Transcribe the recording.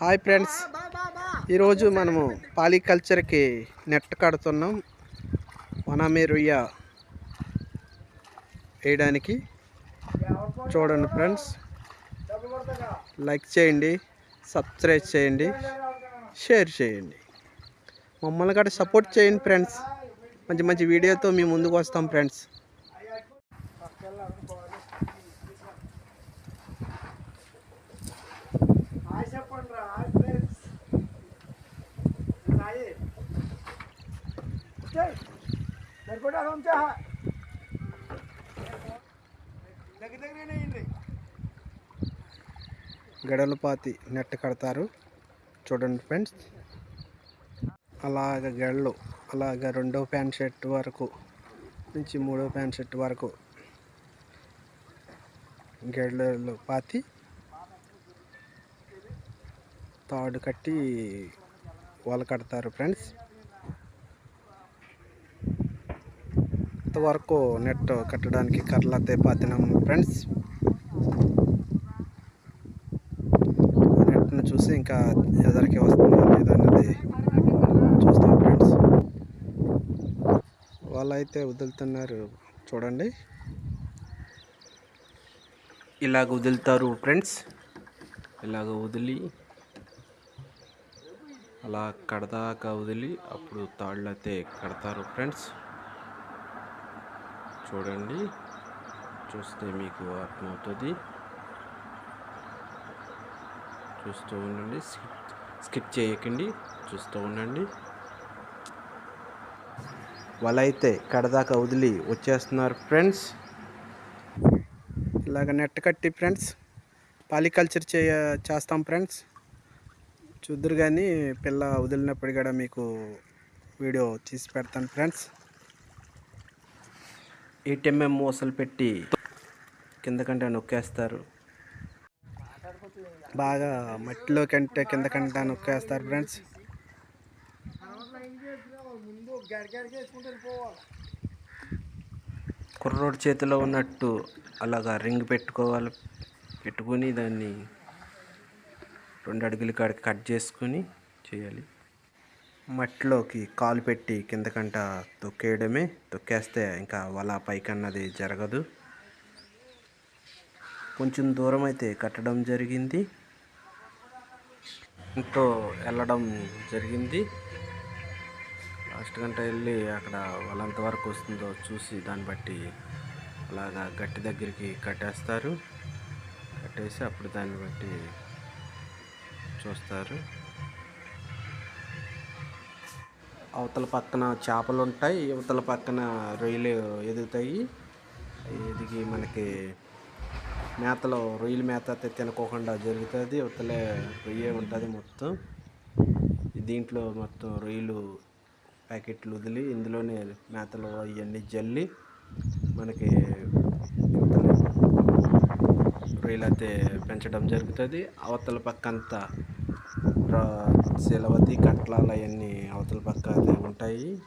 Hi friends. ఈరోజు మనము పాలికల్చర్కి net కడుతున్నాం. వనమే రొయ్య వేయడానికి. చూడండి ఫ్రెండ్స్. లైక్ చేయండి సబ్స్క్రైబ్ చేయండి షేర్ చేయండి. మమ్మల్ని కూడా సపోర్ట్ చేయండి ఫ్రెండ్స్. మంచి మంచి వీడియోతో మేము ముందుకు వస్తాం ఫ్రెండ్స్ హాయ్ చెప్పండి రా హాయ్ ఫ్రెండ్స్ హాయ్ సరిపడా ఉంచా దగ్గర దగ్గరనే గడలపాతి నెట్ కడతారు. చూడండి ఫ్రెండ్స్ అలాగ గెడలు అలాగ రెండో ప్యాంట్ షర్ట్ వరకు నుంచి మూడో ప్యాంట్ షర్ట్ వరకు గడలు పాతి తాడు కట్టి వల కడతారు ఫ్రెండ్స్ ఇంతవరకు నెట్ కట్టడానికి కర్రలతే పాతినాం. ఫ్రెండ్స్ నెట్ను చూసి ఇంకా ఎదరికి వస్తుందో లేదా అన్నది చూస్తాం ఫ్రెండ్స్. వాళ్ళైతే వదులుతున్నారు చూడండి. ఇలాగ వదులుతారు ఫ్రెండ్స్. ఇలాగ వదిలి అలా కడదాకా వదిలి అప్పుడు తాళ్ళు అయితే కడతారు ఫ్రెండ్స్. చూడండి. చూస్తే మీకు అర్థమవుతుంది. చూస్తూ ఉండండి. స్కిప్ స్కిప్ చేయకండి. చూస్తూ ఉండండి. వాళ్ళైతే కడదాకా వదిలి వచ్చేస్తున్నారు ఫ్రెండ్స్. ఇలాగ నెట్ కట్టి ఫ్రెండ్స్. పాలికల్చర్ చేయ చేస్తాం ఫ్రెండ్స్. చూద్దరు కానీ పిల్ల వదిలినప్పుడు కూడా మీకు వీడియో తీసి పెడతాను ఫ్రెండ్స్. ఏటీఎంఎం మూసలు పెట్టి కింద కంటే నొక్కేస్తారు. బాగా మట్టిలో కంటే కింద కంటే నొక్కేస్తారు ఫ్రెండ్స్. కుర్రోడ్ కుర్రోడు చేతిలో ఉన్నట్టు అలాగా రింగ్ పెట్టుకోవాలి. పెట్టుకొని దాన్ని రెండు అడుగులు కాడికి కట్ చేసుకొని చేయాలి. మట్టిలోకి కాలు పెట్టి కిందకంట తొక్కేయడమే తొక్కేస్తే ఇంకా వల పైకన్నది జరగదు. కొంచెం దూరం అయితే కట్టడం జరిగింది. ఇంట్లో వెళ్ళడం జరిగింది. లాస్ట్ గంట వెళ్ళి అక్కడ వాళ్ళంత వరకు వస్తుందో చూసి దాన్ని బట్టి అలాగా గట్టి దగ్గరికి కట్టేస్తారు. కట్టేసి అప్పుడు దాన్ని బట్టి చూస్తారు. అవతల పక్కన చేపలు ఉంటాయి ఇవతల పక్కన రొయ్యలు ఎదుగుతాయి. ఎదిగి మనకి మేతలో రొయ్యల మేత అయితే తినకోకుండా జరుగుతుంది. అవతలే రొయ్యే ఉంటుంది మొత్తం. దీంట్లో మొత్తం రొయ్యలు ప్యాకెట్లు వదిలి ఇందులోనే మేతలు అవన్నీ జల్లి మనకి రొయ్యలు అయితే పెంచడం జరుగుతుంది. అవతల పక్క అంతా శిలవతి కట్లాలు అవన్నీ అవతల పక్క ఉంటాయి.